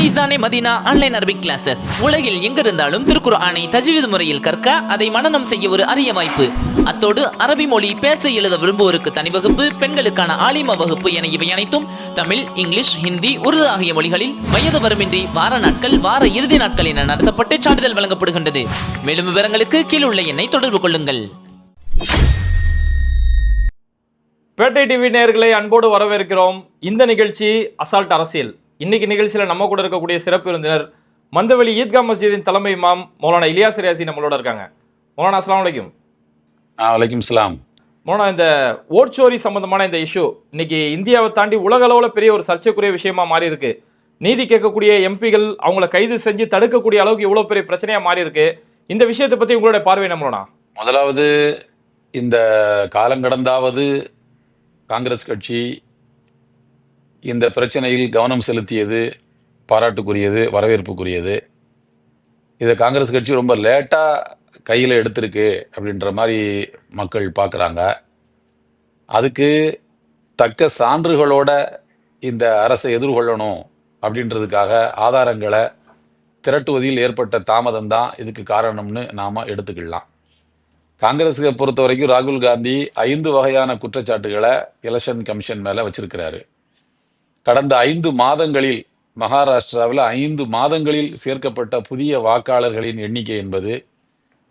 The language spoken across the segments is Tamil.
Faizane Madina online Arabic classes உலகில் எங்கிருந்தாலும் திருக்குர்ஆனை தஜ்வீது முறையில் கற்க அதை மனநம் செய்ய ஒரு அரிய வாய்ப்பு. அத்தோடு அரபி மொழி பேச எழுத விரும்புவோருக்கு தனி வகுப்பு பெண்களுக்கான ஆலிமா வகுப்பு என இவை அனைத்தும் தமிழ் இங்கிலீஷ் ஹிந்தி உருது ஆகிய மொழிகளில் வயது வரமின்றி வார நாட்கள் வார இறுதி நாட்கள் என நடத்தப்பட்டு சான்றிதழ் வழங்கப்படுகின்றது. மேலும் விவரங்களுக்கு கீழ் உள்ள எண்ணை தொடர்பு கொள்ளுங்கள். பேட்டை டிவி நேர்களை அன்போடு வரவேற்கிறோம். இந்த நிகழ்ச்சி அசால்ட் அரசியல். இன்னைக்கு நிகழ்ச்சியில் நம்ம கூட இருக்கக்கூடிய சிறப்பு விருந்தினர் மந்தவெளி ஈத்கா மஸ்ஜிதின் தலைமை இமாம் மௌலானா இலியாஸ் ரியாசி நம்மளோட இருக்காங்க. மௌலானா அஸ்லாம் வலைக்கும் வலைக்கும் சலாம். மௌலானா இந்த ஓட்சோரி சம்பந்தமான இந்த இஷ்யூ இன்னைக்கு இந்தியாவை தாண்டி உலக அளவில் பெரிய ஒரு சர்ச்சைக்குரிய விஷயமா மாறி இருக்கு. நீதி கேட்கக்கூடிய எம்பிகள் அவங்கள கைது செஞ்சு தடுக்கக்கூடிய அளவுக்கு இவ்வளோ பெரிய பிரச்சனையா மாறி இருக்கு. இந்த விஷயத்தை பத்தி உங்களுடைய பார்வை என்ன மௌலானா? முதலாவது இந்த காலங்கடந்தாவது காங்கிரஸ் கட்சி இந்த பிரச்சனையில் கவனம் செலுத்தியது பாராட்டுக்குரியது வரவேற்புக்குரியது. இதை காங்கிரஸ் கட்சி ரொம்ப லேட்டாக கையில் எடுத்திருக்கு அப்படின்ற மாதிரி மக்கள் பார்க்குறாங்க அதுக்கு தக்க சான்றுகளோட இந்த அரசை எதிர்கொள்ளணும் அப்படின்றதுக்காக ஆதாரங்களை திரட்டுவதில் ஏற்பட்ட தாமதம் தான் இதுக்கு காரணம்னு நாம் எடுத்துக்கலாம். காங்கிரஸை பொறுத்த வரைக்கும் ராகுல் காந்தி ஐந்து வகையான குற்றச்சாட்டுகளை எலெக்ஷன் கமிஷன் மேலே வச்சிருக்கிறாரு. கடந்த ஐந்து மாதங்களில் மகாராஷ்டிராவில் ஐந்து மாதங்களில் சேர்க்கப்பட்ட புதிய வாக்காளர்களின் எண்ணிக்கை என்பது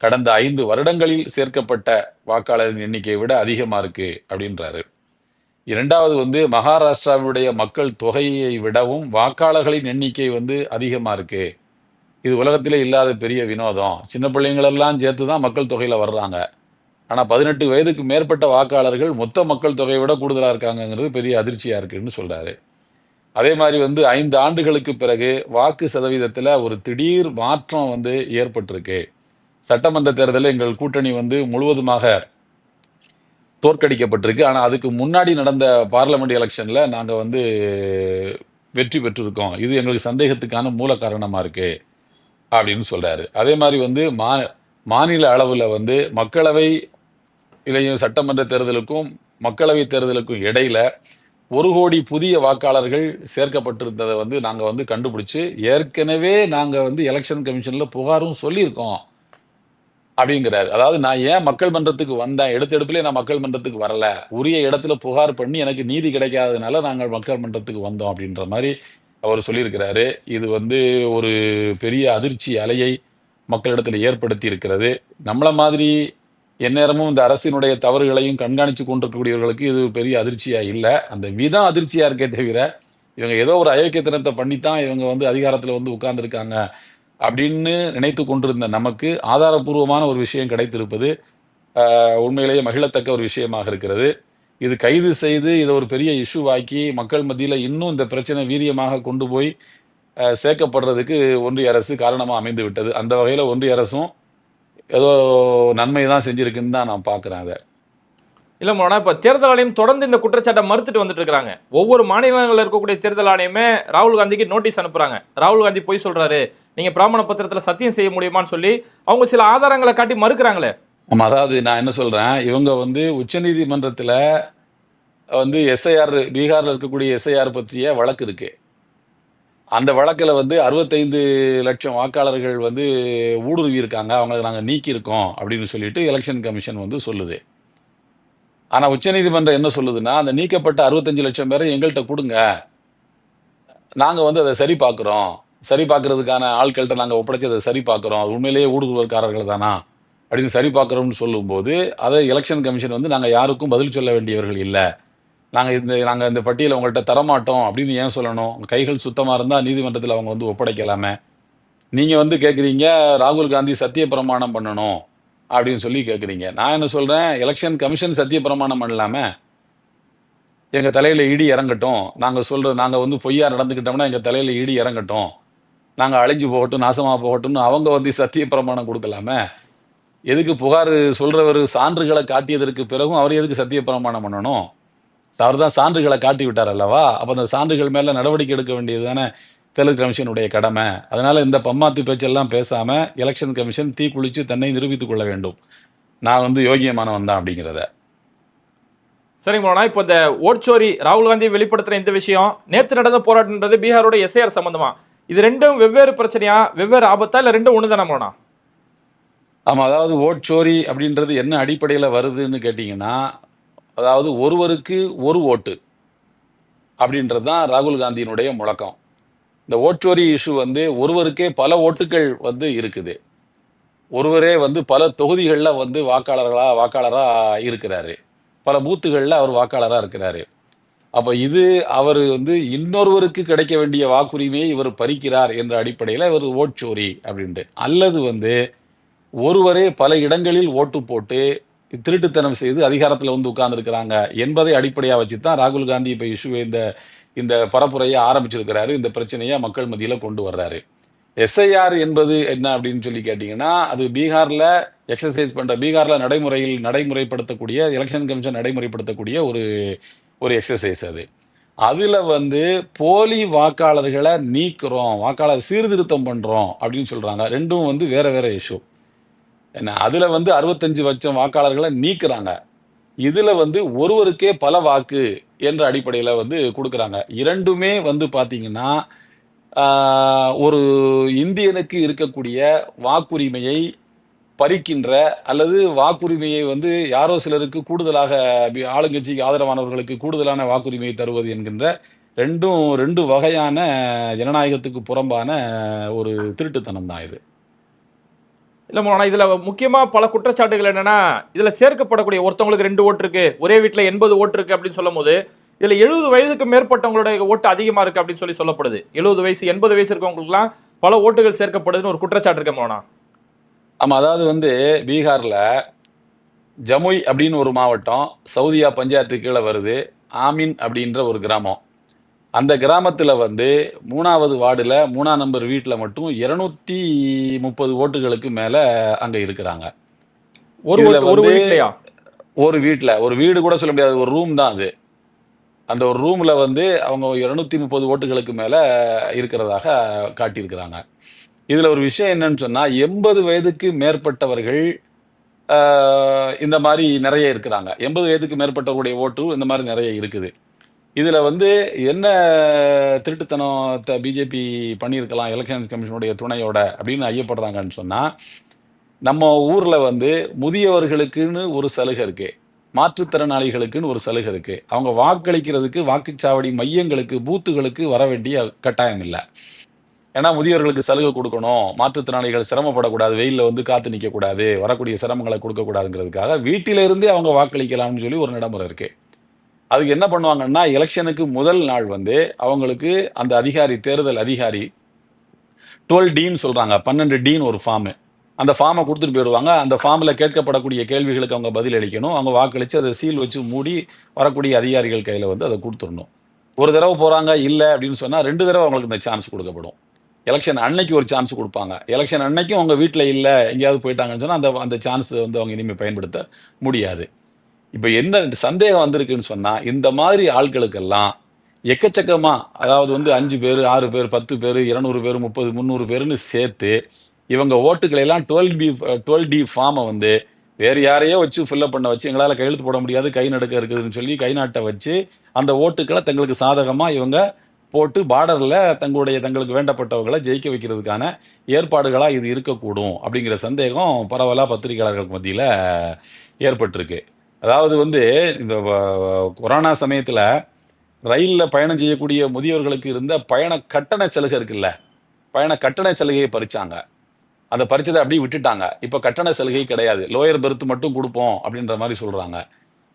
கடந்த ஐந்து வருடங்களில் சேர்க்கப்பட்ட வாக்காளரின் எண்ணிக்கையை விட அதிகமாக இருக்குது அப்படின்றாரு. இரண்டாவது வந்து மகாராஷ்டிராவுடைய மக்கள் தொகையை விடவும் வாக்காளர்களின் எண்ணிக்கை வந்து அதிகமாக இருக்குது இது உலகத்திலே இல்லாத பெரிய வினோதம். சின்ன பிள்ளைங்களெல்லாம் சேர்த்து தான் மக்கள் தொகையில் வர்றாங்க. ஆனால் பதினெட்டு வயதுக்கு மேற்பட்ட வாக்காளர்கள் மொத்த மக்கள் தொகையை விட கூடுதலாக இருக்காங்கங்கிறது பெரிய அதிர்ச்சியாக இருக்குதுன்னு சொல்கிறாரு அதே மாதிரி வந்து ஐந்து ஆண்டுகளுக்கு பிறகு வாக்கு சதவீதத்தில் ஒரு திடீர் மாற்றம் வந்து ஏற்பட்டிருக்கு. சட்டமன்ற தேர்தலில் எங்கள் கூட்டணி வந்து முழுவதுமாக தோற்கடிக்கப்பட்டிருக்கு. ஆனால் அதுக்கு முன்னாடி நடந்த பார்லமெண்ட் எலெக்ஷனில் நாங்கள் வந்து வெற்றி பெற்றிருக்கோம். இது எங்களுக்கு சந்தேகத்துக்கான மூல காரணமாக இருக்குது அப்படின்னு சொல்கிறாரு அதே மாதிரி வந்து மா மாநில அளவில் வந்து மக்களவை இளைய சட்டமன்ற தேர்தலுக்கும் மக்களவை தேர்தலுக்கும் இடையில ஒரு கோடி புதிய வாக்காளர்கள் சேர்க்கப்பட்டிருந்ததை வந்து நாங்கள் வந்து கண்டுபிடிச்சு ஏற்கனவே நாங்கள் வந்து எலெக்ஷன் கமிஷனில் புகாரும் சொல்லியிருக்கோம் அப்படிங்கிறாரு. அதாவது நான் ஏன் மக்கள் மன்றத்துக்கு வந்தேன்? எடுத்த எடுப்பிலே நான் மக்கள் மன்றத்துக்கு வரல. உரிய இடத்துல புகார் பண்ணி எனக்கு நீதி கிடைக்காததுனால நாங்கள் மக்கள் மன்றத்துக்கு வந்தோம் அப்படின்ற மாதிரி அவர் சொல்லியிருக்கிறாரு. இது வந்து ஒரு பெரிய அதிர்ச்சி அலையை மக்களிடத்தில் ஏற்படுத்தி இருக்கிறது. நம்மளை மாதிரி எந்நேரமும் இந்த அரசினுடைய தவறுகளையும் கண்காணித்து கொண்டிருக்கக்கூடியவர்களுக்கு இது பெரிய அதிர்ச்சியாக இல்லை. அந்த விதம் அதிர்ச்சியாக இருக்கே தவிர இவங்க ஏதோ ஒரு அயோக்கியத்தனத்தை பண்ணித்தான் இவங்க வந்து அதிகாரத்தில் வந்து உட்கார்ந்துருக்காங்க அப்படின்னு நினைத்து கொண்டிருந்த நமக்கு ஆதாரபூர்வமான ஒரு விஷயம் கிடைத்திருப்பது உண்மையிலேயே மகிழத்தக்க ஒரு விஷயமாக இருக்கிறது. இது கைது செய்து இதை ஒரு பெரிய இஷ்யூவாக்கி மக்கள் மத்தியில் இன்னும் இந்த பிரச்சனை வீரியமாக கொண்டு போய் சேர்க்கப்படுறதுக்கு ஒன்றிய அரசு காரணமாக அமைந்து விட்டது அந்த வகையில் ஒன்றிய அரசும் ஏதோ நன்மை தான் செஞ்சிருக்குன்னு தான் நான் பார்க்குறேன் அதை. இல்ல மோனா இப்ப தேர்தல் ஆணையம் தொடர்ந்து இந்த குற்றச்சாட்டை மறுத்துட்டு வந்துட்டு இருக்காங்க. ஒவ்வொரு மாநிலங்களில் இருக்கக்கூடிய தேர்தல் ஆணையமே ராகுல் காந்திக்கு நோட்டீஸ் அனுப்புறாங்க. ராகுல் காந்தி போய் சொல்றாரு. நீங்க பிராமண பத்திரத்துல சத்தியம் செய்ய முடியுமான்னு சொல்லி அவங்க சில ஆதாரங்களை காட்டி மறுக்கிறாங்களே. ஆமாம் அதாவது நான் என்ன சொல்கிறேன் இவங்க வந்து உச்சநீதிமன்றத்தில் வந்து எஸ்ஐஆர் பீகாரில் இருக்கக்கூடிய எஸ்ஐஆர் பற்றிய வழக்கு இருக்கு. அந்த வழக்கில் வந்து அறுபத்தைந்து லட்சம் வாக்காளர்கள் வந்து ஊடுருவி இருக்காங்க அவங்களை நாங்கள் நீக்கியிருக்கோம் அப்படின்னு சொல்லிட்டு எலெக்ஷன் கமிஷன் வந்து சொல்லுது. ஆனால் உச்சநீதிமன்றம் என்ன சொல்லுதுன்னா அந்த நீக்கப்பட்ட அறுபத்தஞ்சு லட்சம் பேரை எங்கள்கிட்ட கொடுங்க. நாங்கள் வந்து அதை சரி பார்க்குறோம். சரி பார்க்குறதுக்கான ஆட்கள்கிட்ட நாங்கள் ஒப்படைச்சி அதை சரி பார்க்குறோம். அது உண்மையிலேயே ஊடுருவல்காரர்கள் தானா? அப்படின்னு சரி பார்க்குறோம்னு சொல்லும்போது அதை எலெக்ஷன் கமிஷன் வந்து நாங்கள் யாருக்கும் பதில் சொல்ல வேண்டியவர்கள் இல்லை. நாங்கள் இந்த நாங்கள் இந்த பட்டியலை உங்கள்கிட்ட தரமாட்டோம் அப்படின்னு ஏன் சொல்லணும்? கைகள் சுத்தமாக இருந்தால் நீதிமன்றத்தில் அவங்க வந்து ஒப்படைக்கலாமே. நீங்கள் வந்து கேட்குறீங்க ராகுல் காந்தி சத்திய பிரமாணம் பண்ணணும் அப்படின்னு சொல்லி கேட்குறீங்க நான் என்ன சொல்கிறேன் எலெக்ஷன் கமிஷன் சத்திய பிரமாணம் பண்ணலாமே. எங்கள் தலையில் இடி இறங்கட்டும். நாங்கள் சொல்கிற நாங்கள் வந்து பொய்யா நடந்துக்கிட்டோம்னா எங்கள் தலையில் இடி இறங்கட்டும். நாங்கள் அழிஞ்சு போகட்டும் நாசமாக போகட்டும்னு அவங்க வந்து சத்திய பிரமாணம் கொடுக்கலாமே. எதுக்கு புகார் சொல்கிறவர் சான்றுகளை காட்டியதற்கு பிறகும் அவர் எதுக்கு சத்திய பிரமாணம் பண்ணணும்? அவர் தான் சான்றுகளை காட்டி விட்டார் அல்லவா? அப்போ அந்த சான்றுகள் மேலே நடவடிக்கை எடுக்க வேண்டியது தானே தேர்தல் கமிஷனுடைய கடமை. அதனால இந்த பம்மாத்து பேச்செல்லாம் பேசாமல் எலெக்ஷன் கமிஷன் தீ குளித்து தன்னை நிரூபித்துக் கொள்ள வேண்டும். நான் வந்து யோகியமானவன் தான் அப்படிங்கிறத. சரிங்க மோனா இப்போ இந்த ஓட்சோரி ராகுல் காந்தி வெளிப்படுத்துற இந்த விஷயம் நேற்று நடந்த போராட்டம்ன்றது பீகாரோட எஸ்ஐஆர் சம்பந்தமா? இது ரெண்டும் வெவ்வேறு பிரச்சனையா? வெவ்வேறு ஆபத்தா? இல்ல ரெண்டும் ஒன்று தானே மோனா? ஆமாம் அதாவது ஓட் சோரி அப்படின்றது என்ன அடிப்படையில் வருதுன்னு கேட்டிங்கன்னா அதாவது ஒருவருக்கு ஒரு ஓட்டு அப்படின்றது தான் ராகுல் காந்தியினுடைய முழக்கம். இந்த ஓட்டுவரி இஷ்யூ வந்து ஒருவருக்கே பல ஓட்டுகள் வந்து இருக்குது. ஒருவரே வந்து பல தொகுதிகளில் வந்து வாக்காளர்களாக வாக்காளராக இருக்கிறாரு. பல பூத்துகளில் அவர் வாக்காளராக இருக்கிறாரு. அப்போ இது அவர் வந்து இன்னொருவருக்கு கிடைக்க வேண்டிய வாக்குரிமையை இவர் பறிக்கிறார் என்ற அடிப்படையில் இவர் ஓட்சோரி அப்படின்ட்டு. அல்லது வந்து ஒருவரே பல இடங்களில் ஓட்டு போட்டு திருட்டுத்தனம் செய்து அதிகாரத்தில் வந்து உட்கார்ந்துருக்கிறாங்க என்பதை அடிப்படையாக வச்சு தான் ராகுல் காந்தி இப்போ இஷ்யூ இந்த இந்த பரப்புரையை ஆரம்பிச்சிருக்கிறாரு. இந்த பிரச்சனையை மக்கள் மத்தியில் கொண்டு வர்றாரு. எஸ்ஐஆர் என்பது என்ன அப்படின்னு சொல்லி கேட்டிங்கன்னா அது பீகாரில் எக்ஸசைஸ் பண்ணுற பீகாரில் நடைமுறையில் நடைமுறைப்படுத்தக்கூடிய எலெக்ஷன் கமிஷன் நடைமுறைப்படுத்தக்கூடிய ஒரு ஒரு எக்ஸசைஸ் அது. அதில் வந்து போலி வாக்காளர்களை நீக்கிறோம் வாக்காளர் சீர்திருத்தம் பண்ணுறோம் அப்படின்னு சொல்கிறாங்க ரெண்டும் வந்து வேறு வேறு இஷ்யூ என்ன அதில் வந்து அறுபத்தஞ்சு லட்சம் வாக்காளர்களை நீக்கிறாங்க. இதில் வந்து ஒருவருக்கே பல வாக்கு என்ற அடிப்படையில் வந்து கொடுக்குறாங்க. இரண்டுமே வந்து பார்த்திங்கன்னா ஒரு இந்தியனுக்கு இருக்கக்கூடிய வாக்குரிமையை பறிக்கின்ற அல்லது வாக்குரிமையை வந்து யாரோ சிலருக்கு கூடுதலாக பி- ஆளுங்கட்சிக்கு ஆதரவானவர்களுக்கு கூடுதலான வாக்குரிமையை தருவது என்கின்ற ரெண்டும் ரெண்டு வகையான ஜனநாயகத்துக்கு புறம்பான ஒரு திருட்டுத்தனம் தான் இது. இல்லை மோனா இதில் முக்கியமாக பல குற்றச்சாட்டுகள் என்னென்னா இதில் சேர்க்கப்படக்கூடிய ஒருத்தவங்களுக்கு ரெண்டு ஓட்டு இருக்குது ஒரே வீட்டில் எண்பது ஓட்டு இருக்குது அப்படின்னு சொல்லும் போது இதுல எழுபது வயதுக்கு மேற்பட்டவங்களுடைய ஓட்டு அதிகமாக இருக்குது அப்படின்னு சொல்லி சொல்லப்படுது. எழுபது வயசு எண்பது வயசு இருக்கவங்களுக்குலாம் பல ஓட்டுகள் சேர்க்கப்படுதுன்னு ஒரு குற்றச்சாட்டு இருக்கு மோனா. ஆமாம் அதாவது வந்து பீகாரில் ஜமுய் அப்படின்னு ஒரு மாவட்டம் சவுதியா பஞ்சாயத்து கீழே வருது ஆமின் அப்படின்ற ஒரு கிராமம். அந்த கிராமத்தில் வந்து மூணாவது வார்டில் மூணாம் நம்பர் வீட்டில் மட்டும் இருநூத்தி முப்பது ஓட்டுகளுக்கு மேலே அங்கே இருக்கிறாங்க. ஒரு ஒரு வீட்லயா? ஒரு வீட்டில் ஒரு வீடு கூட சொல்ல முடியாது ஒரு ரூம் தான் அது. அந்த ஒரு ரூமில் வந்து அவங்க இருநூத்தி முப்பது ஓட்டுகளுக்கு மேலே இருக்கிறதாக காட்டியிருக்கிறாங்க. இதில் ஒரு விஷயம் என்னன்னு சொன்னால் எண்பது வயதுக்கு மேற்பட்டவர்கள் இந்த மாதிரி நிறைய இருக்கிறாங்க. எண்பது வயதுக்கு மேற்பட்டவருடைய ஓட்டு இந்த மாதிரி நிறைய இருக்குது. இதில் வந்து என்ன திருட்டுத்தனத்தை பிஜேபி பண்ணியிருக்கலாம் எலெக்ஷன் கமிஷனுடைய துணையோட அப்படின்னு ஐயப்படுறாங்கன்னு சொன்னால் நம்ம ஊரில் வந்து முதியவர்களுக்குன்னு ஒரு சலுகை இருக்குது மாற்றுத்திறனாளிகளுக்குன்னு ஒரு சலுகை இருக்குது அவங்க வாக்களிக்கிறதுக்கு வாக்குச்சாவடி மையங்களுக்கு பூத்துகளுக்கு வர வேண்டிய கட்டாயம் இல்லை. ஏன்னா முதியவர்களுக்கு சலுகை கொடுக்கணும் மாற்றுத்திறனாளிகள் சிரமப்படக்கூடாது வெயிலில் வந்து காத்து நிற்கக்கூடாது வரக்கூடிய சிரமங்களை கொடுக்கக்கூடாதுங்கிறதுக்காக வீட்டிலிருந்தே அவங்க வாக்களிக்கலாம்னு சொல்லி ஒரு நடைமுறை இருக்குது அதுக்கு என்ன பண்ணுவாங்கன்னா எலெக்ஷனுக்கு முதல் நாள் வந்து அவங்களுக்கு அந்த அதிகாரி தேர்தல் அதிகாரி டுவெல் டீன்னு சொல்கிறாங்க பன்னெண்டு டீன் ஒரு ஃபார்மு அந்த ஃபார்மை கொடுத்துட்டு போயிடுவாங்க. அந்த ஃபார்மில் கேட்கப்படக்கூடிய கேள்விகளுக்கு அவங்க பதில் அளிக்கணும். அவங்க வாக்களித்து அதை சீல் வச்சு மூடி வரக்கூடிய அதிகாரிகள் கையில் வந்து அதை கொடுத்துடணும். ஒரு தடவை போகிறாங்க இல்லை அப்படின்னு சொன்னால் ரெண்டு தடவை அவங்களுக்கு இந்த சான்ஸ் கொடுக்கப்படும். எலெக்ஷன் அன்னைக்கு ஒரு சான்ஸ் கொடுப்பாங்க. எலெக்ஷன் அன்னைக்கும் அவங்க வீட்டில் இல்லை எங்கேயாவது போயிட்டாங்கன்னு சொன்னால் அந்த அந்த சான்ஸ் வந்து அவங்க இனிமேல் பயன்படுத்த முடியாது. இப்போ என்ன சந்தேகம் வந்திருக்குன்னு சொன்னால் இந்த மாதிரி ஆட்களுக்கெல்லாம் எக்கச்சக்கமாக அதாவது வந்து அஞ்சு பேர் ஆறு பேர் பத்து பேர் இருநூறு பேர் முப்பது முந்நூறு பேர்னு சேர்த்து இவங்க ஓட்டுகளையெல்லாம் டுவெல் பி டுவெல் டி ஃபார்மை வந்து வேறு யாரையோ வச்சு ஃபில்லப் பண்ண வச்சு எங்களால் கையெழுத்து போட முடியாது கை நடுக்க இருக்குதுன்னு சொல்லி கை நாட்டை வச்சு அந்த ஓட்டுக்களை தங்களுக்கு சாதகமாக இவங்க போட்டு பார்டரில் தங்களுடைய தங்களுக்கு வேண்டப்பட்டவர்களை ஜெயிக்க வைக்கிறதுக்கான ஏற்பாடுகளாக இது இருக்கக்கூடும் அப்படிங்கிற சந்தேகம் பரவலாக பத்திரிகையாளர்களுக்கு மத்தியில் ஏற்பட்டிருக்கு. அதாவது வந்து இந்த கொரோனா சமயத்தில் ரயிலில் பயணம் செய்யக்கூடிய முதியவர்களுக்கு இருந்த பயண கட்டண சலுகை இருக்குல்ல? பயண கட்டண சலுகையை பறித்தாங்க அதை பறித்ததை அப்படியே விட்டுட்டாங்க. இப்போ கட்டண சலுகை கிடையாது. லோயர் பெர்த் மட்டும் கொடுப்போம் அப்படின்ற மாதிரி சொல்கிறாங்க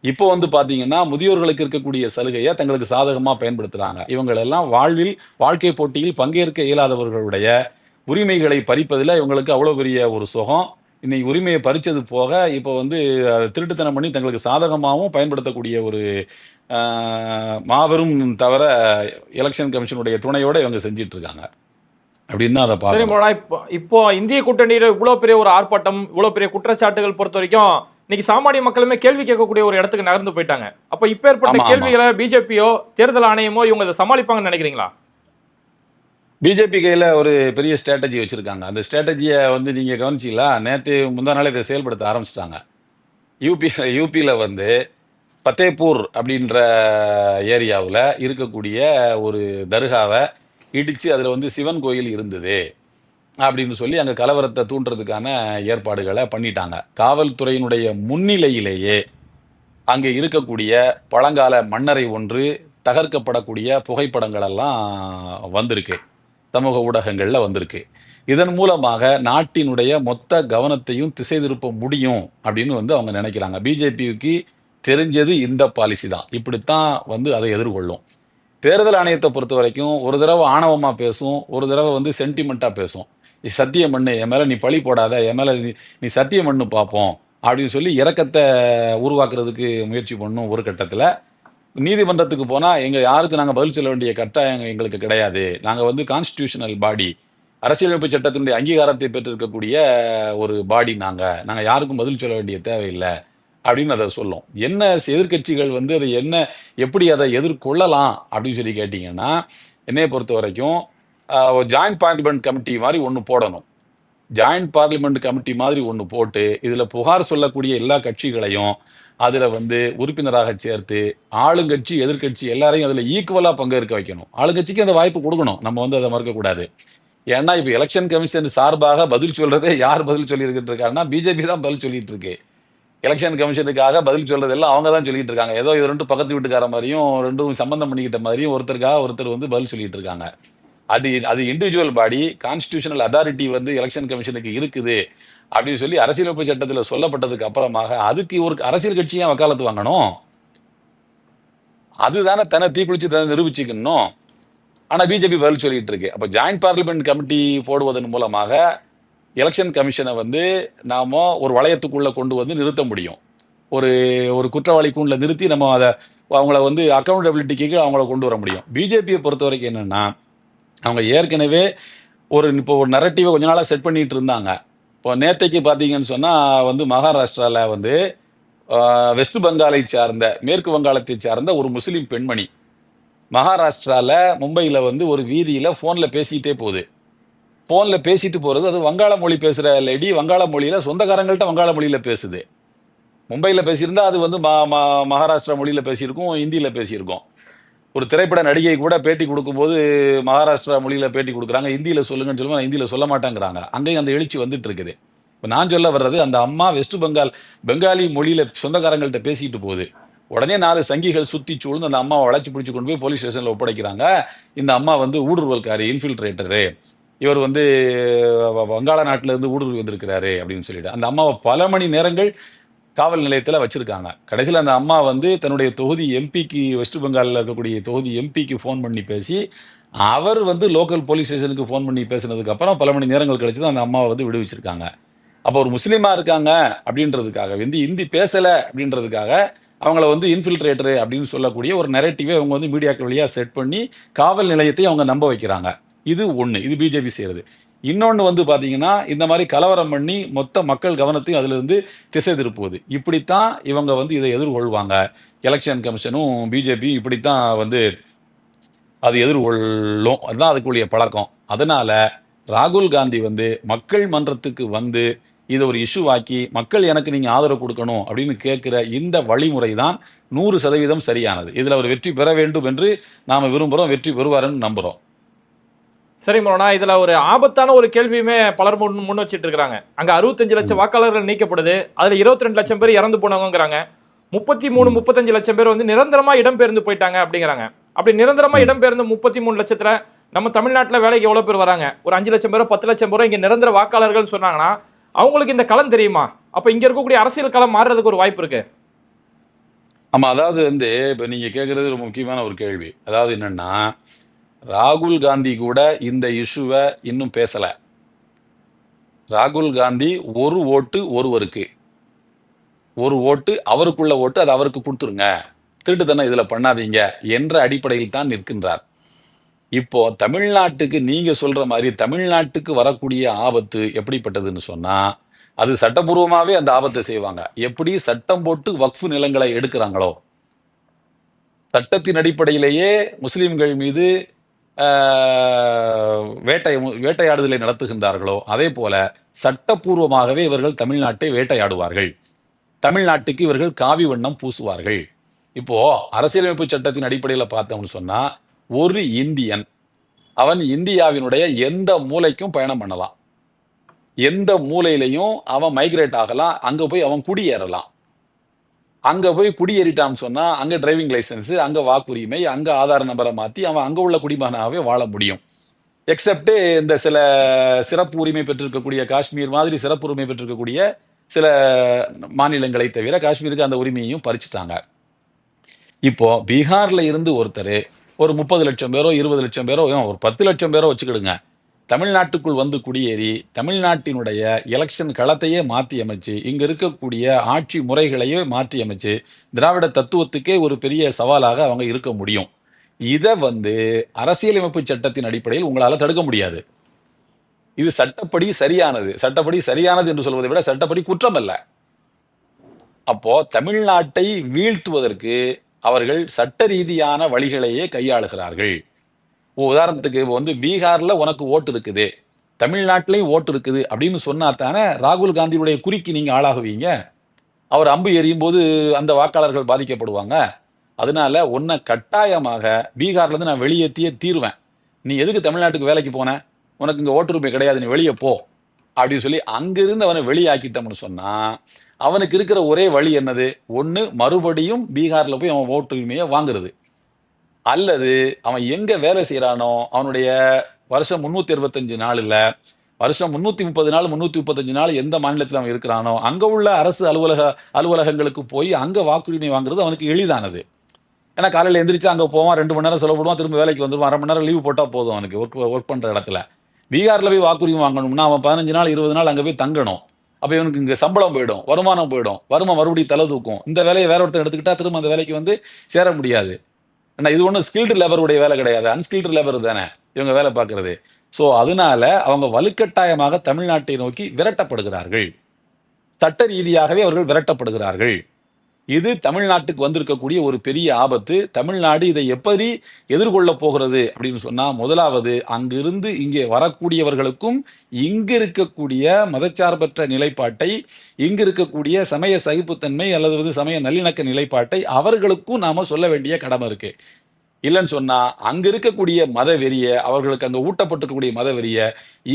இப்போ வந்து பார்த்தீங்கன்னா முதியோர்களுக்கு இருக்கக்கூடிய சலுகையை தங்களுக்கு சாதகமாக பயன்படுத்துகிறாங்க இவங்களெல்லாம் வாழ்வில் வாழ்க்கை போட்டியில் பங்கேற்க இயலாதவர்களுடைய உரிமைகளை பறிப்பதில் இவங்களுக்கு அவ்வளோ பெரிய ஒரு சுகம் இன்னைக்கு உரிமையை பறிச்சது போக இப்போ வந்து அஹ், திருட்டுத்தனம் பண்ணி தங்களுக்கு சாதகமாகவும் பயன்படுத்தக்கூடிய ஒரு மாபெரும் தவிர எலெக்ஷன் கமிஷனுடைய துணையோட இவங்க செஞ்சிட்டு இருக்காங்க அப்படின்னு அதை சரி மோனா இப்போ இப்போ இந்திய கூட்டணியில இவ்வளவு பெரிய ஒரு ஆர்ப்பாட்டம் இவ்வளவு பெரிய குற்றச்சாட்டுகள் பொறுத்த வரைக்கும் இன்னைக்கு சாமானிய மக்களுமே கேள்வி கேட்கக்கூடிய ஒரு இடத்துக்கு நகர்ந்து போயிட்டாங்க. அப்ப இப்ப ஏற்பட்ட. கேள்விகளை பிஜேபியோ தேர்தல் ஆணையமோ இவங்க இதை சமாளிப்பாங்கன்னு நினைக்கிறீங்களா? பிஜேபி கையில் ஒரு பெரிய ஸ்ட்ராட்டஜி வச்சுருக்காங்க. அந்த ஸ்ட்ராட்டஜியை வந்து நீங்கள் கவனிச்சிங்களா? நேற்று முந்தா நாள் இதை செயல்படுத்த ஆரம்பிச்சிட்டாங்க. யூபி யூபியில் வந்து பத்தேப்பூர் அப்படின்ற ஏரியாவில் இருக்கக்கூடிய ஒரு தர்காவை இடித்து அதில் வந்து சிவன் கோயில் இருந்தது அப்படின்னு சொல்லி அங்கே கலவரத்தை தூண்டுறதுக்கான ஏற்பாடுகளை பண்ணிட்டாங்க. காவல்துறையினுடைய முன்னிலையிலேயே அங்கே இருக்கக்கூடிய பழங்கால மன்னரை ஒன்று தகர்க்கப்படக்கூடிய புகைப்படங்களெல்லாம் வந்திருக்கு. சமூக ஊடகங்களில் வந்திருக்கு. இதன் மூலமாக நாட்டினுடைய மொத்த கவனத்தையும் திசை திருப்ப முடியும் அப்படின்னு வந்து அவங்க நினைக்கிறாங்க. பிஜேபிக்கு தெரிஞ்சது இந்த பாலிசி தான். இப்படித்தான் வந்து அதை எதிர்கொள்ளும். தேர்தல் ஆணையத்தை பொறுத்த வரைக்கும் ஒரு தடவை ஆணவமாக பேசும் ஒரு தடவை வந்து சென்டிமெண்ட்டாக பேசும். நீ சத்தியம் பண்ணு என் மேலே நீ பழி போடாத என் மேலே நீ நீ சத்தியம் பண்ணு பார்ப்போம் அப்படின்னு சொல்லி இரக்கத்தை உருவாக்குறதுக்கு முயற்சி பண்ணும் ஒரு கட்டத்தில் நீதிமன்றத்துக்கு போனால் எங்கள் யாருக்கு நாங்கள் பதில் சொல்ல வேண்டிய கட்டாயம் எங்களுக்கு கிடையாது. நாங்கள் வந்து கான்ஸ்டியூஷனல் பாடி அரசியலமைப்பு சட்டத்தினுடைய அங்கீகாரத்தை பெற்றிருக்கக்கூடிய ஒரு பாடி நாங்கள் நாங்கள் யாருக்கும் பதில் சொல்ல வேண்டிய தேவையில்லை அப்படின்னு அதை சொல்லும். என்ன எதிர்க்கட்சிகள் வந்து அதை என்ன எப்படி அதை எதிர்கொள்ளலாம் அப்படின்னு சொல்லி கேட்டிங்கன்னா என்னையை பொறுத்த வரைக்கும் ஜாயிண்ட் பார்லிமெண்ட் கமிட்டி மாதிரி ஒன்று போடணும். ஜாயிண்ட் பார்லிமெண்ட் கமிட்டி மாதிரி ஒன்று போட்டு இதில் புகார் சொல்லக்கூடிய எல்லா கட்சிகளையும் அதில் வந்து உறுப்பினராக சேர்த்து ஆளுங்கட்சி எதிர்க்கட்சி எல்லாரையும் அதில் ஈக்குவலாக பங்கேற்க வைக்கணும். ஆளுங்கட்சிக்கு அந்த வாய்ப்பு கொடுக்கணும். நம்ம வந்து அதை மறுக்கக்கூடாது ஏன்னா இப்போ எலெக்ஷன் கமிஷன் சார்பாக பதில் சொல்கிறதே யார் பதில் சொல்லியிருக்கிட்டு இருக்காருன்னா பிஜேபி தான் பதில் சொல்லிட்டு இருக்கு. எலெக்ஷன் கமிஷனுக்காக பதில் சொல்கிறதெல்லாம் அவங்க தான் சொல்லிட்டு இருக்காங்க. ஏதோ இது ரெண்டும் பக்கத்து வீட்டுக்கார மாதிரியும் ரெண்டும் சம்மந்தம் பண்ணிக்கிட்ட மாதிரியும் ஒருத்தருக்காக ஒருத்தர் வந்து பதில் சொல்லிட்டு இருக்காங்க. அது அது இண்டிவிஜுவல் பாடி கான்ஸ்டியூஷனல் அதாரிட்டி வந்து எலெக்ஷன் கமிஷனுக்கு இருக்குது அப்படின்னு சொல்லி அரசியலமைப்பு சட்டத்தில் சொல்லப்பட்டதுக்கு அப்புறமாக அதுக்கு ஒரு அரசியல் கட்சியாக வக்காலத்து வாங்கணும்? அதுதானே தன்னை தீக்குளிச்சு தன்னை நிரூபிச்சுக்கணும். ஆனால் பிஜேபி பதில் சொல்லிட்டு இருக்கு. அப்போ ஜாயிண்ட் பார்லிமெண்ட் கமிட்டி போடுவதன் மூலமாக எலெக்ஷன் கமிஷனை வந்து நாம ஒரு வளையத்துக்குள்ளே கொண்டு வந்து நிறுத்த முடியும். ஒரு ஒரு குற்றவாளிக்குள்ள நிறுத்தி நம்ம அதை அவங்கள வந்து அக்கௌண்டபிலிட்டிக்கு அவங்கள கொண்டு வர முடியும். பிஜேபியை பொறுத்த வரைக்கும் என்னென்னா அவங்க ஏற்கனவே ஒரு இப்போ ஒரு நரட்டிவை கொஞ்ச நாளாக செட் பண்ணிகிட்டு இருந்தாங்க. இப்போ நேத்தைக்கு பார்த்தீங்கன்னு சொன்னால் வந்து மகாராஷ்டிராவில் வந்து வெஸ்ட் பெங்காலை சார்ந்த மேற்கு வங்காளத்தை சார்ந்த ஒரு முஸ்லீம் பெண்மணி. மகாராஷ்டிராவில் மும்பையில் வந்து ஒரு வீதியில் ஃபோனில் பேசிக்கிட்டே போகுது. ஃபோனில் பேசிட்டு போகிறது அது வங்காள மொழி பேசுகிற லேடி வங்காள மொழியில் சொந்தக்காரங்கள்ட்ட வங்காள மொழியில் பேசுது. மும்பையில் பேசியிருந்தால் அது வந்து ம ம- மகாராஷ்டிரா மொழியில் பேசியிருக்கோம் ஹிந்தியில் பேசியிருக்கோம். ஒரு திரைப்பட நடிகை கூட பேட்டி கொடுக்கும்போது மகாராஷ்டிரா மொழியில் பேட்டி கொடுக்குறாங்க. ஹிந்தியில் சொல்லுங்கன்னு சொல்லுவோம் ஹிந்தியில் சொல்ல மாட்டேங்கிறாங்க. அங்கேயும் அந்த எழுச்சி வந்துட்டு இருக்குது. இப்போ நான் சொல்ல வர்றது அந்த அம்மா வெஸ்ட் பெங்கால் பெங்காலி மொழியில் சொந்தக்காரங்கள்ட்ட பேசிட்டு போகுது. உடனே நாலு சங்கிகள் சுற்றி சூழ்ந்து அந்த அம்மாவை வளைச்சி பிடிச்சி கொண்டு போய் போலீஸ் ஸ்டேஷனில் ஒப்படைக்கிறாங்க. இந்த அம்மா வந்து ஊடுருவல்காரி இன்ஃபில்ட்ரேட்டரு இவர் வந்து வங்காள நாட்டிலேருந்து ஊடுருவி வந்திருக்கிறாரு அப்படின்னு சொல்லிட்டு. அந்த அம்மாவை பல மணி நேரங்கள் காவல் நிலையத்தில் வச்சுருக்காங்க. கடைசியில் அந்த அம்மா வந்து தன்னுடைய தொகுதி எம்பிக்கு வெஸ்ட் பெங்காலில் இருக்கக்கூடிய தொகுதி எம்பிக்கு ஃபோன் பண்ணி பேசி அவர் வந்து லோக்கல் போலீஸ் ஸ்டேஷனுக்கு ஃபோன் பண்ணி பேசினதுக்கப்புறம் பல மணி நேரங்கள் கழிச்சு தான் அந்த அம்மாவை வந்து விடுவிச்சிருக்காங்க. அப்போ ஒரு முஸ்லீமாக இருக்காங்க அப்படின்றதுக்காக வந்து இந்தி பேசலை அப்படின்றதுக்காக அவங்கள வந்து இன்ஃபில்ட்ரேட்டரு அப்படின்னு சொல்லக்கூடிய ஒரு நெரட்டிவை அவங்க வந்து மீடியாக்கள் வழியாக செட் பண்ணி காவல் நிலையத்தை அவங்க நம்ப வைக்கிறாங்க. இது ஒன்று இது பிஜேபி செய்கிறது இன்னொன்று வந்து பார்த்தீங்கன்னா இந்த மாதிரி கலவரம் பண்ணி மொத்த மக்கள் கவனத்தையும் அதிலிருந்து திசை திருப்புவது. இப்படித்தான் இவங்க வந்து இதை எதிர்கொள்வாங்க. எலெக்ஷன் கமிஷனும் பிஜேபியும் இப்படித்தான் வந்து அது எதிர்கொள்ளும். அதுதான் அதுக்குரிய பழக்கம். அதனால் ராகுல் காந்தி வந்து மக்கள் மன்றத்துக்கு வந்து இதை ஒரு இஷ்யூ ஆக்கி மக்கள் எனக்கு நீங்கள் ஆதரவு கொடுக்கணும் அப்படின்னு கேட்குற இந்த வழிமுறை தான் நூறு சதவீதம் சரியானது. இதில் அவர் வெற்றி பெற வேண்டும் என்று நாம் விரும்புகிறோம் வெற்றி பெறுவார்னு நம்புகிறோம் சரி மரோனா இதுல ஒரு ஆபத்தான ஒரு கேள்வியுமே பலர் முன் முன் வச்சிட்டு இருக்காங்க அங்க அறுபத்தஞ்சு லட்சம் வாக்காளர்கள் நீக்கப்படுது அதுல இருபத்தி ரெண்டு லட்சம் பேர் இறந்து போனவங்கிறாங்க. முப்பத்தி மூணு முப்பத்தஞ்சு லட்சம் பேர் வந்து நிரந்தரமா இடம்பெயர்ந்து போயிட்டாங்க அப்படிங்கிறாங்க. அப்படி நிரந்தரமா இடம்பெயர்ந்து முப்பத்தி மூணு லட்சத்துல நம்ம தமிழ்நாட்டுல வேலைக்கு எவ்வளவு பேர் வராங்க? ஒரு அஞ்சு லட்சம் பேரோ பத்து லட்சம் பேரோ இங்க நிரந்தர வாக்காளர்கள் சொன்னாங்கன்னா அவங்களுக்கு இந்த களம் தெரியுமா? அப்ப இங்க இருக்கக்கூடிய அரசியல் களம் மாறுறதுக்கு ஒரு வாய்ப்பு இருக்கு. ஆமா அதாவது வந்து இப்ப நீங்க கேட்கறது ஒரு முக்கியமான ஒரு கேள்வி. அதாவது என்னன்னா ராகுல் காந்தி கூட இந்த இஷ்யூவை இன்னும் பேசலை. ராகுல் காந்தி ஒரு ஓட்டு ஒருவருக்கு. ஒரு ஓட்டு அவருக்குள்ள ஓட்டு அது அவருக்கு கொடுத்துருங்க. திருட்டுத்தனம் இதில் பண்ணாதீங்க என்ற அடிப்படையில் தான் நிற்கின்றார். இப்போ தமிழ்நாட்டுக்கு நீங்கள் சொல்கிற மாதிரி தமிழ்நாட்டுக்கு வரக்கூடிய ஆபத்து எப்படிப்பட்டதுன்னு சொன்னால் அது சட்டபூர்வமாகவே அந்த ஆபத்தை செய்வாங்க. எப்படி சட்டம் போட்டு வக்ஃபு நிலங்களை எடுக்கிறாங்களோ? சட்டத்தின் அடிப்படையிலேயே முஸ்லீம்கள் மீது வேட்டை வேட்டையாடுதலை நடத்துகின்றார்களோ அதே போல சட்டப்பூர்வமாகவே இவர்கள் தமிழ்நாட்டை வேட்டையாடுவார்கள். தமிழ்நாட்டுக்கு இவர்கள் காவி வண்ணம் பூசுவார்கள். இப்போ அரசியலமைப்பு சட்டத்தின் அடிப்படையில் பார்த்தோம்னு சொன்னா ஒரு இந்தியன் அவன் இந்தியாவினுடைய எந்த மூலைக்கும் பயணம் பண்ணலாம். எந்த மூலையிலையும் அவன் மைக்ரேட் ஆகலாம் அங்கே போய் அவன் குடியேறலாம். அங்க போய் குடியேறிட்டான்னு சொன்னா அங்க டிரைவிங் லைசன்ஸ் அங்க வாக்குரிமை அங்க ஆதார நம்பரை மாத்தி அவன் அங்க உள்ள குடிமகனாகவே வாழ முடியும். எக்ஸப்ட் இந்த சில சிறப்பு உரிமை பெற்றிருக்கக்கூடிய காஷ்மீர் மாதிரி சிறப்பு உரிமை பெற்றிருக்கக்கூடிய சில மாநிலங்களை தவிர காஷ்மீருக்கு அந்த உரிமையையும் பறிச்சுட்டாங்க. இப்போ பீகார்ல இருந்து ஒருத்தர் ஒரு முப்பது லட்சம் பேரோ இருபது லட்சம் பேரோ ஒரு பத்து லட்சம் பேரோ வச்சுக்கிடுங்க. தமிழ்நாட்டுக்குள் வந்து குடியேறி தமிழ்நாட்டினுடைய எலெக்ஷன் களத்தையே மாற்றி அமைச்சு இங்கே இருக்கக்கூடிய ஆட்சி முறைகளையே மாற்றி அமைச்சு திராவிட தத்துவத்துக்கே ஒரு பெரிய சவாலாக அவங்க இருக்க முடியும். இதை வந்து அரசியலமைப்பு சட்டத்தின் அடிப்படையில் உங்களால் தடுக்க முடியாது. இது சட்டப்படி சரியானது. சட்டப்படி சரியானது என்று சொல்வதை விட சட்டப்படி குற்றம் அல்ல. அப்போ தமிழ்நாட்டை வீழ்த்துவதற்கு அவர்கள் சட்ட ரீதியான வழிகளையே கையாளுகிறார்கள். உதாரணத்துக்கு இப்போ வந்து பீகாரில் உனக்கு ஓட்டு இருக்குது. தமிழ்நாட்டிலையும் ஓட்டு இருக்குது அப்படின்னு சொன்னா தானே ராகுல் காந்தியுடைய குறிக்கு நீங்கள் ஆளாகுவீங்க. அவர் அம்பு எறியும் போது அந்த வாக்காளர்கள் பாதிக்கப்படுவாங்க. அதனால உன்னை கட்டாயமாக பீகார்லேருந்து நான் வெளியேற்றியே தீருவேன். நீ எதுக்கு தமிழ்நாட்டுக்கு வேலைக்கு போன? உனக்கு இங்கே ஓட்டுரிமை கிடையாது நீ வெளியே போ. அப்படின்னு சொல்லி அங்கிருந்து அவனை வெளியாக்கிட்டோம்னு சொன்னால் அவனுக்கு இருக்கிற ஒரே வழி என்னது? ஒன்று மறுபடியும் பீகாரில் போய் அவன் ஓட்டுரிமையை வாங்குறது. அல்லது அவன் எங்க வேலை செய்யறானோ அவனுடைய வருஷம் முன்னூத்தி அறுபத்தஞ்சு நாள்ல வருஷம் முன்னூத்தி முப்பது நாள் முன்னூத்தி முப்பத்தஞ்சு நாள் எந்த மாநிலத்தில் அவன் இருக்கிறானோ அங்க உள்ள அரசு அலுவலக அலுவலகங்களுக்கு போய் அங்க வாக்குரிமை வாங்குறது அவனுக்கு எளிதானது. ஏன்னா காலையில் எந்திரிச்சு அங்க போவான் ரெண்டு மணி நேரம் செலவிடுவான் திரும்ப வேலைக்கு வந்துடுவான் அரை மணி நேரம் லீவு போட்டா போதும் அவனுக்கு ஒர்க் ஒர்க் பண்ற இடத்துல. பீகார்ல போய் வாக்குரிமை வாங்கணும்னா அவன் பதினஞ்சு நாள் இருபது நாள் அங்க போய் தங்கணும். அப்போ இவனுக்கு இங்கே சம்பளம் போயிடும் வருமானம் போயிடும். வருமா மறுபடியும் தலை தூக்கும். இந்த வேலையை வேற ஒருத்தர் எடுத்துக்கிட்டா திரும்ப அந்த வேலைக்கு வந்து சேர முடியாது. ஏன்னா இது ஒன்றும் ஸ்கில்டு லேபருடைய வேலை கிடையாது. அன்ஸ்கில்டு லேபர் தானே. இவங்க வேலை பார்க்குறது. ஸோ அதனால அவங்க வலுக்கட்டாயமாக தமிழ்நாட்டை நோக்கி விரட்டப்படுகிறார்கள். சட்ட ரீதியாகவே அவர்கள் விரட்டப்படுகிறார்கள். இது தமிழ்நாட்டுக்கு வந்திருக்கக்கூடிய ஒரு பெரிய ஆபத்து. தமிழ்நாடு இதை எப்படி எதிர்கொள்ள போகிறது அப்படின்னு சொன்னால் முதலாவது அங்கிருந்து இங்கே வரக்கூடியவர்களுக்கும் இங்கு இருக்கக்கூடிய மதச்சார்பற்ற நிலைப்பாட்டை இங்கு இருக்கக்கூடிய சமய சகிப்புத்தன்மை அல்லது வந்து சமய நல்லிணக்க நிலைப்பாட்டை அவர்களுக்கும் நாம் சொல்ல வேண்டிய கடமை இருக்கு. இல்லைன்னு சொன்னால் அங்கே இருக்கக்கூடிய மத வெறிய அவர்களுக்கு அங்கே ஊட்டப்பட்டிருக்கக்கூடிய மத வெறிய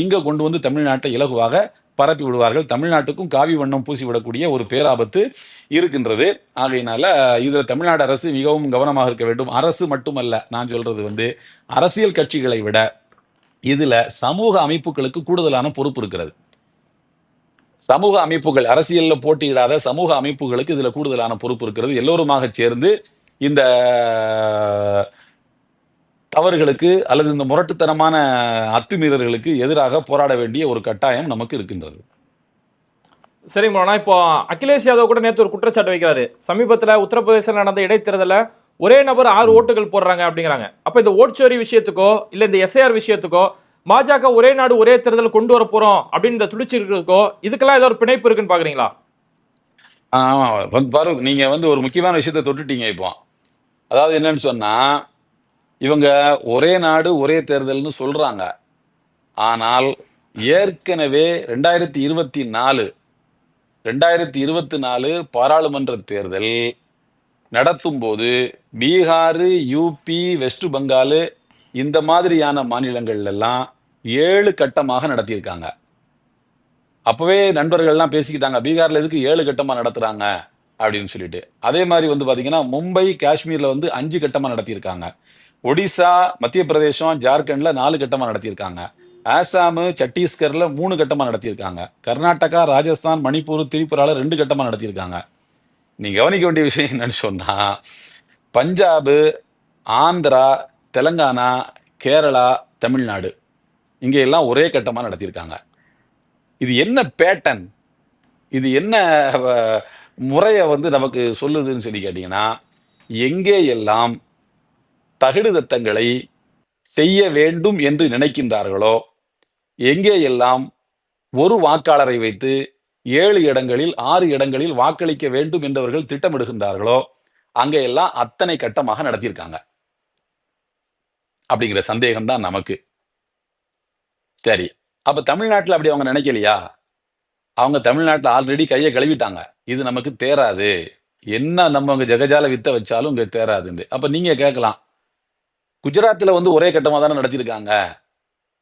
இங்கே கொண்டு வந்து தமிழ்நாட்டை இலகுவாக பரப்பி விடுவார்கள். தமிழ்நாட்டுக்கும் காவி வண்ணம் பூசி விடக்கூடிய ஒரு பேராபத்து இருக்கின்றது. ஆகையினால இதுல தமிழ்நாடு அரசு மிகவும் கவனமாக இருக்க வேண்டும். அரசு மட்டுமல்ல நான் சொல்றது வந்து அரசியல் கட்சிகளை விட இதுல சமூக அமைப்புகளுக்கு கூடுதலான பொறுப்பு இருக்கிறது. சமூக அமைப்புகள் அரசியல்ல போட்டியிடாத சமூக அமைப்புகளுக்கு இதுல கூடுதலான பொறுப்பு இருக்கிறது. எல்லோருமாக சேர்ந்து இந்த தவறுகளுக்கு அல்லது இந்த முரட்டுத்தனமான அத்துமீறல்களுக்கு எதிராக போராட வேண்டிய ஒரு கட்டாயம் நமக்கு இருக்கின்றது. சரி மோனா இப்போ அகிலேஷ் யாதவ் கூட நேற்று ஒரு குற்றச்சாட்டு வைக்கிறாரு. சமீபத்துல உத்தரப்பிரதேசத்தில் நடந்த இடைத்தேர்தல ஒரே நபர் ஆறு ஓட்டுகள் போடுறாங்க அப்படிங்கிறாங்க. அப்ப இந்த ஓட்சோரி விஷயத்துக்கோ இல்ல இந்த எஸ்ஐஆர் விஷயத்துக்கோ பாஜக ஒரே நாடு ஒரே தேர்தல் கொண்டு வர போறோம் அப்படின்னு இந்த துடிச்சிருக்கிறதுக்கோ இதுக்கெல்லாம் ஏதோ ஒரு பிணைப்பு இருக்குன்னு பாக்குறீங்களா? ஆமா வந்து பாரு நீங்க வந்து ஒரு முக்கியமான விஷயத்தை தொட்டுட்டீங்க இப்போ. அதாவது என்னன்னு சொன்னா இவங்க ஒரே நாடு ஒரே தேர்தல்னு சொல்கிறாங்க ஆனால் ஏற்கனவே ரெண்டாயிரத்தி இருபத்தி நாலு ரெண்டாயிரத்தி இருபத்தி நாலு பாராளுமன்ற தேர்தல் நடத்தும் போது பீகார் யூபி வெஸ்ட் பெங்காலு இந்த மாதிரியான மாநிலங்கள்லாம் ஏழு கட்டமாக நடத்தியிருக்காங்க. அப்போவே நண்பர்கள்லாம் பேசிக்கிட்டாங்க பீகாரில் எதுக்கு ஏழு கட்டமாக நடத்துகிறாங்க அப்படின்னு சொல்லிட்டு. அதே மாதிரி வந்து பார்த்திங்கன்னா மும்பை காஷ்மீரில் வந்து அஞ்சு கட்டமாக நடத்தியிருக்காங்க. ஒடிசா மத்திய பிரதேசம் ஜார்க்கண்ட்ல நாலு கட்டமா நடத்தியிருக்காங்க. ஆசாம் சத்தீஸ்கர்ல மூணு கட்டமா நடத்தியிருக்காங்க. கர்நாடகா ராஜஸ்தான் மணிப்பூர் திரிபுரால ரெண்டு கட்டமா நடத்தியிருக்காங்க. நீ கவனிக்க வேண்டிய விஷயம் என்னன்னு சொன்னா பஞ்சாபு ஆந்திரா தெலங்கானா கேரளா தமிழ்நாடு இங்கே எல்லாம் ஒரே கட்டமாக நடத்தியிருக்காங்க. இது என்ன பேட்டன் இது என்ன முறையை வந்து நமக்கு சொல்லுதுன்னு சொல்லி கேட்டிங்கன்னா எங்கே எல்லாம் தகுடு தத்தங்களை செய்ய வேண்டும் என்று நினைக்கின்றார்களோ? எங்கே எல்லாம் ஒரு வாக்காளரை வைத்து ஏழு இடங்களில் ஆறு இடங்களில் வாக்களிக்க வேண்டும் என்றவர்கள் திட்டமிடுகின்றார்களோ அங்கே எல்லாம் அத்தனை கட்டமாக நடத்தியிருக்காங்க. அப்படிங்கிற சந்தேகம் தான் நமக்கு. சரி அப்ப தமிழ்நாட்டில் அப்படி அவங்க நினைக்கலையா? அவங்க தமிழ்நாட்டில் ஆல்ரெடி கையை கழுவிட்டாங்க. இது நமக்கு தேராது. என்ன நம்ம அங்க ஜெகஜால வித்த வச்சாலும் இங்க தேராதுன்னு அப்ப நீங்க கேட்கலாம். குஜராத்தில் வந்து ஒரே கட்டமாக தானே நடத்தியிருக்காங்க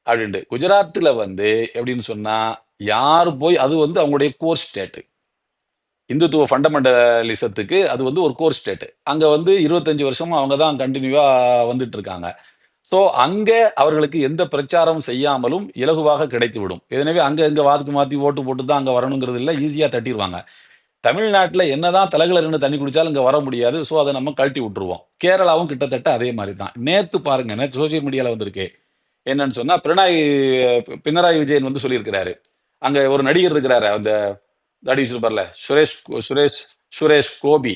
அப்படின்ட்டு. குஜராத்தில் வந்து எப்படின்னு சொன்னால் யார் போய் அது வந்து அவங்களுடைய கோர் ஸ்டேட்டு இந்துத்துவ ஃபண்டமெண்டலிசத்துக்கு அது வந்து ஒரு கோர் ஸ்டேட்டு அங்கே வந்து இருபத்தஞ்சி வருஷமும் அவங்க தான் கண்டினியூவாக வந்துட்டு இருக்காங்க ஸோ அங்கே அவர்களுக்கு எந்த பிரச்சாரமும் செய்யாமலும் இலகுவாக கிடைத்து விடும் எனவே அங்கே இங்கே வாத்துக்கு மாற்றி ஓட்டு போட்டு தான் அங்கே வரணுங்கிறது இல்லை ஈஸியாக தட்டிடுவாங்க தமிழ்நாட்டில் என்னதான் தலைகளை ரெண்டு தண்ணி குடித்தாலும் இங்கே வர முடியாது. ஸோ அதை நம்ம கழட்டி விட்டுருவோம். கேரளாவும் கிட்டத்தட்ட அதே மாதிரி தான் நேற்று பாருங்க நேற்று சோசியல் மீடியாவில் வந்திருக்கு. என்னன்னு சொன்னால் பினராயி பினராயி விஜயன் வந்து சொல்லியிருக்கிறாரு. அங்கே ஒரு நடிகர் இருக்கிறாரு அந்த தாடி வச்சிருப்பார்ல சுரேஷ் சுரேஷ் சுரேஷ் கோபி.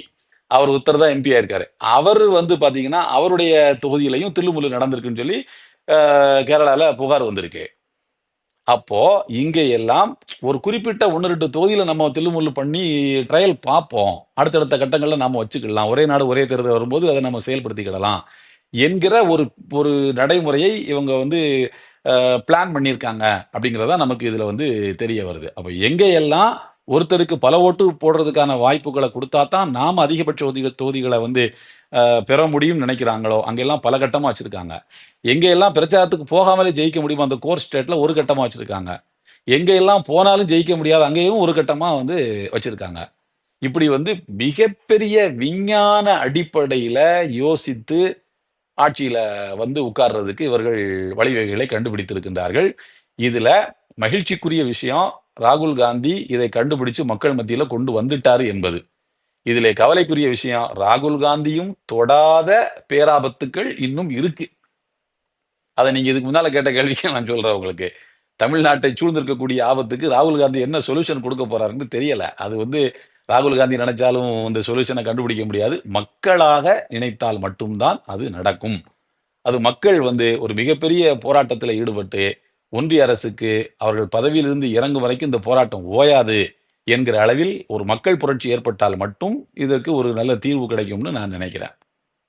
அவர் ஒருத்தர் தான் எம்பி ஆயிருக்காரு அவர் வந்து பார்த்தீங்கன்னா அவருடைய தொகுதியிலையும் தில்லுமுல்லு நடந்திருக்குன்னு சொல்லி கேரளாவில் புகார் வந்திருக்கு. அப்போ இங்க எல்லாம் ஒரு குறிப்பிட்ட ஒன்று ரெண்டு தொகுதியில நம்ம தில்லுமுல்லு பண்ணி ட்ரையல் பார்ப்போம். அடுத்தடுத்த கட்டங்கள்ல நாம வச்சுக்கலாம். ஒரே நாடு ஒரே தேர்தல் வரும்போது அதை நம்ம செயல்படுத்திக்கிடலாம் என்கிற ஒரு ஒரு நடைமுறையை இவங்க வந்து பிளான் பண்ணியிருக்காங்க அப்படிங்கிறதா நமக்கு இதுல வந்து தெரிய வருது. அப்போ எங்க எல்லாம் ஒருத்தருக்கு பல ஓட்டு போடுறதுக்கான வாய்ப்புகளை கொடுத்தா தான் நாம் அதிகபட்ச தொகுதிகளை வந்து பெற முடியும்னு நினைக்கிறாங்களோ அங்கெல்லாம் பல கட்டமாக வச்சுருக்காங்க. எங்கெல்லாம் பிரச்சாரத்துக்கு போகாமலே ஜெயிக்க முடியுமோ அந்த கோர் ஸ்டேட்டில் ஒரு கட்டமாக வச்சுருக்காங்க. எங்கெல்லாம் போனாலும் ஜெயிக்க முடியாது அங்கேயும் ஒரு கட்டமாக வந்து வச்சுருக்காங்க. இப்படி வந்து மிகப்பெரிய விஞ்ஞான அடிப்படையில் யோசித்து ஆட்சியில் வந்து உட்கார்றதுக்கு இவர்கள் வழிவகைகளை கண்டுபிடித்திருக்கின்றார்கள். இதில் மகிழ்ச்சிக்குரிய விஷயம் ராகுல் காந்தி இதை கண்டுபிடிச்சு மக்கள் மத்தியில் கொண்டு வந்துட்டார் என்பது. இதில் கவலைக்குரிய விஷயம் ராகுல் காந்தியும் தொடாத பேராபத்துக்கள் இன்னும் இருக்குது அதை நீங்கள் இதுக்கு முன்னால் கேட்ட கேள்விக்கு நான் சொல்கிறேன் உங்களுக்கு. தமிழ்நாட்டை சூழ்ந்திருக்கக்கூடிய ஆபத்துக்கு ராகுல் காந்தி என்ன சொல்யூஷன் கொடுக்க போறாருன்னு தெரியல. அது வந்து ராகுல் காந்தி நினைச்சாலும் இந்த சொல்யூஷனை கண்டுபிடிக்க முடியாது. மக்களாக நினைத்தால் மட்டும்தான் அது நடக்கும். அது மக்கள் வந்து ஒரு மிகப்பெரிய போராட்டத்தில் ஈடுபட்டு ஒன்றிய அரசுக்கு அவர்கள் பதவியிலிருந்து இறங்கும் வரைக்கும் இந்த போராட்டம் ஓயாது என்கிற அளவில் ஒரு மக்கள் புரட்சி ஏற்பட்டால் மட்டும் இதற்கு ஒரு நல்ல தீர்வு கிடைக்கும்னு நான் நினைக்கிறேன்.